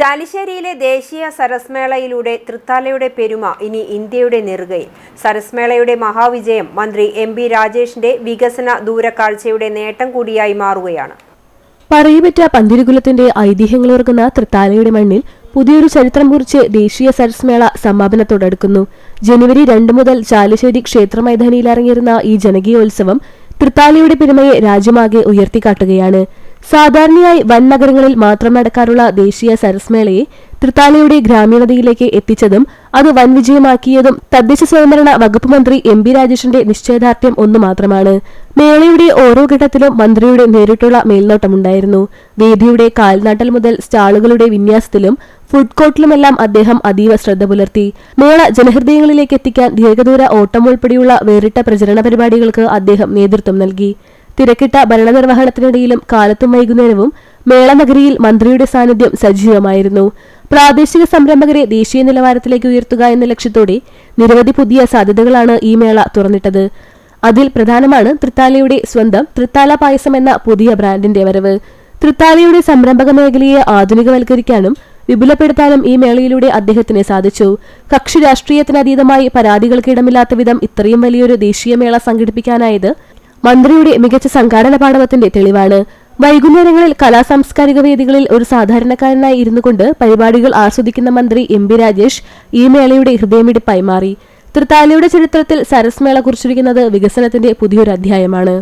ചാലിശ്ശേരിയിലെ ദേശീയ സരസ്മേളയിലൂടെ തൃത്താലയുടെ പെരുമ ഇനി ഇന്ത്യയുടെ നെറുകയിൽ. സരസ്മേളയുടെ മഹാവിജയം മന്ത്രി എം ബി രാജേഷിന്റെ വികസന ദൂരക്കാഴ്ചയുടെ നേട്ടം കൂടിയായി മാറുകയാണ്. പറയിപെറ്റ പന്തിരുകുലത്തിന്റെ ഐതിഹ്യങ്ങളോർക്കുന്ന തൃത്താലയുടെ മണ്ണിൽ പുതിയൊരു ചരിത്രം കുറിച്ച് ദേശീയ സരസ്മേള സമാപനത്തോടടുക്കുന്നു. ജനുവരി രണ്ട് മുതൽ ചാലിശ്ശേരി ക്ഷേത്ര മൈതാനിയിൽ ഇറങ്ങിയിരുന്ന ഈ ജനകീയോത്സവം തൃത്താലയുടെ പെരുമയെ രാജ്യമാകെ ഉയർത്തിക്കാട്ടുകയാണ്. സാധാരണയായി വൻ നഗരങ്ങളിൽ മാത്രം നടക്കാറുള്ള ദേശീയ സരസ്മേളയെ തൃത്താലയുടെ ഗ്രാമീണതയിലേക്ക് എത്തിച്ചതും അത് വൻ വിജയമാക്കിയതും തദ്ദേശ സ്വയംഭരണ വകുപ്പ് മന്ത്രി എം ബി രാജേഷിന്റെ നിശ്ചയദാർഢ്യം ഒന്നു മാത്രമാണ്. മേളയുടെ ഓരോ ഘട്ടത്തിലും മന്ത്രിയുടെ നേരിട്ടുള്ള മേൽനോട്ടമുണ്ടായിരുന്നു. വേദിയുടെ കാൽനാട്ടൽ മുതൽ സ്റ്റാളുകളുടെ വിന്യാസത്തിലും ഫുഡ് കോർട്ടിലുമെല്ലാം അദ്ദേഹം അതീവ ശ്രദ്ധ പുലർത്തി. മേള ജനഹൃദയങ്ങളിലേക്ക് എത്തിക്കാൻ ദീർഘദൂര ഓട്ടം ഉൾപ്പെടെയുള്ള വേറിട്ട പ്രചരണ പരിപാടികൾക്ക് അദ്ദേഹം നേതൃത്വം നൽകി. തിരക്കിട്ട ഭരണനിർവഹണത്തിനിടയിലും കാലത്തും വൈകുന്നേരവും മേളനഗരിയിൽ മന്ത്രിയുടെ സാന്നിധ്യം സജീവമായിരുന്നു. പ്രാദേശിക സംരംഭകരെ ദേശീയ നിലവാരത്തിലേക്ക് ഉയർത്തുക എന്ന ലക്ഷ്യത്തോടെ നിരവധി പുതിയ സാധ്യതകളാണ് ഈ മേള തുറന്നിട്ടത്. അതിൽ പ്രധാനമാണ് തൃത്താലയുടെ സ്വന്തം തൃത്താല പായസം എന്ന പുതിയ ബ്രാൻഡിന്റെ വരവ്. തൃത്താലയുടെ സംരംഭക മേഖലയെ ആധുനികവൽക്കരിക്കാനും വിപുലപ്പെടുത്താനും ഈ മേളയിലൂടെ അദ്ദേഹത്തിന് സാധിച്ചു. കക്ഷി രാഷ്ട്രീയത്തിനതീതമായി പരാതികൾക്കിടമില്ലാത്ത വിധം ഇത്രയും വലിയൊരു ദേശീയ മേള സംഘടിപ്പിക്കാനായത് മന്ത്രിയുടെ മികച്ച സംഘാടന പാഠവത്തിന്റെ തെളിവാണ്. വൈകുന്നേരങ്ങളിൽ കലാസാംസ്കാരിക വേദികളിൽ ഒരു സാധാരണക്കാരനായി ഇരുന്നു കൊണ്ട് പരിപാടികൾ ആസ്വദിക്കുന്ന മന്ത്രി എം ബി രാജേഷ് ഈ മേളയുടെ ഹൃദയമിടിപ്പായി മാറി. തൃത്താലയുടെ ചരിത്രത്തിൽ സരസ്മേള കുറിച്ചിരിക്കുന്നത് വികസനത്തിന്റെ പുതിയൊരു അധ്യായമാണ്.